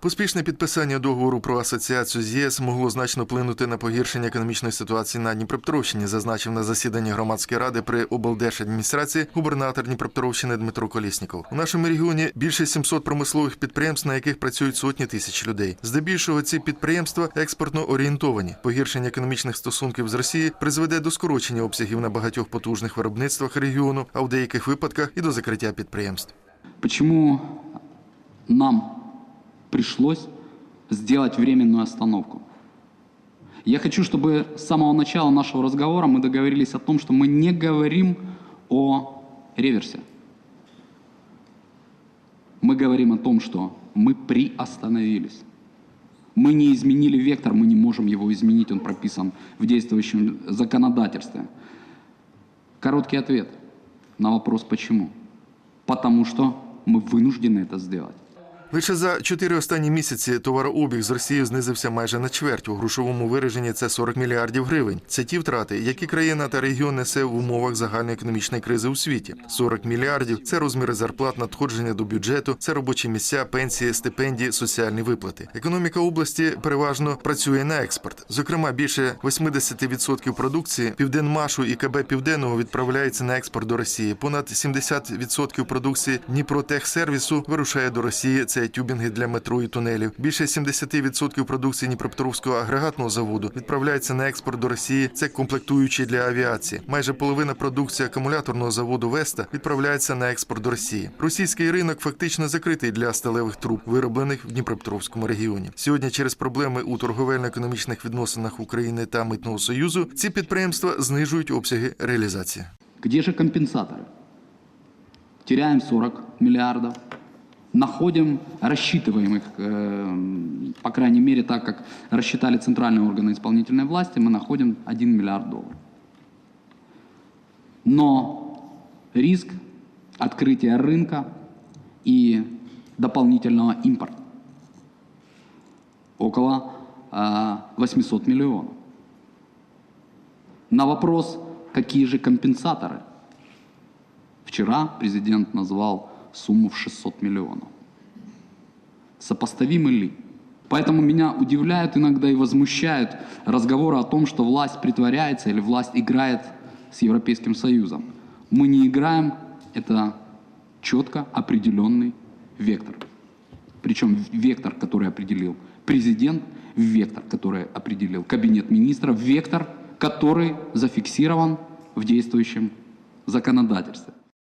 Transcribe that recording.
Поспішне підписання договору про асоціацію з ЄС могло значно вплинути на погіршення економічної ситуації на Дніпропетровщині, зазначив на засіданні громадської ради при облдержадміністрації губернатор Дніпропетровщини Дмитро Колєсніков. У нашому регіоні більше 700 промислових підприємств, на яких працюють сотні тисяч людей. Здебільшого ці підприємства експортно орієнтовані. Погіршення економічних стосунків з Росією призведе до скорочення обсягів на багатьох потужних виробництвах регіону, а в деяких випадках і до закриття підприємств. Почему нам пришлось сделать временную остановку? Я хочу, чтобы с самого начала нашего разговора мы договорились о том, что мы не говорим о реверсе. Мы говорим о том, что мы приостановились. Мы не изменили вектор, мы не можем его изменить, он прописан в действующем законодательстве. Короткий ответ на вопрос «почему?». Потому что мы вынуждены это сделать. Лише за чотири останні місяці товарообіг з Росією знизився майже на чверть. У грошовому вираженні це 40 мільярдів гривень. Це ті втрати, які країна та регіон несе в умовах загальної економічної кризи у світі. 40 мільярдів це розміри зарплат, надходження до бюджету, це робочі місця, пенсії, стипендії, соціальні виплати. Економіка області переважно працює на експорт. Зокрема, більше 80% продукції Південмашу і КБ Південного відправляється на експорт до Росії. Понад 70% продукції Дніпротехсервісу вирушає до Росії. Це тюбінги для метро і тунелів. Більше 70% продукції Дніпропетровського агрегатного заводу відправляється на експорт до Росії. Це комплектуючі для авіації. Майже половина продукції акумуляторного заводу Веста відправляється на експорт до Росії. Російський ринок фактично закритий для сталевих труб, вироблених в Дніпропетровському регіоні. Сьогодні, через проблеми у торговельно-економічних відносинах України та Митного союзу, ці підприємства знижують обсяги реалізації. Где же компенсаторы? Теряем 40 миллиардов, находим, рассчитываем их, э, по крайней мере, так как рассчитали центральные органы исполнительной власти, мы находим 1 миллиард долларов. Но риск открытия рынка и дополнительного импорта около э, 800 миллионов. На вопрос, какие же компенсаторы, вчера президент назвал сумму в 600 миллионов. Сопоставимы ли? Поэтому меня удивляют иногда и возмущают разговоры о том, что власть притворяется или власть играет с Европейским Союзом. Мы не играем, это четко определенный вектор. Причем вектор, который определил президент, вектор, который определил кабинет министров, вектор, который зафиксирован в действующем законодательстве.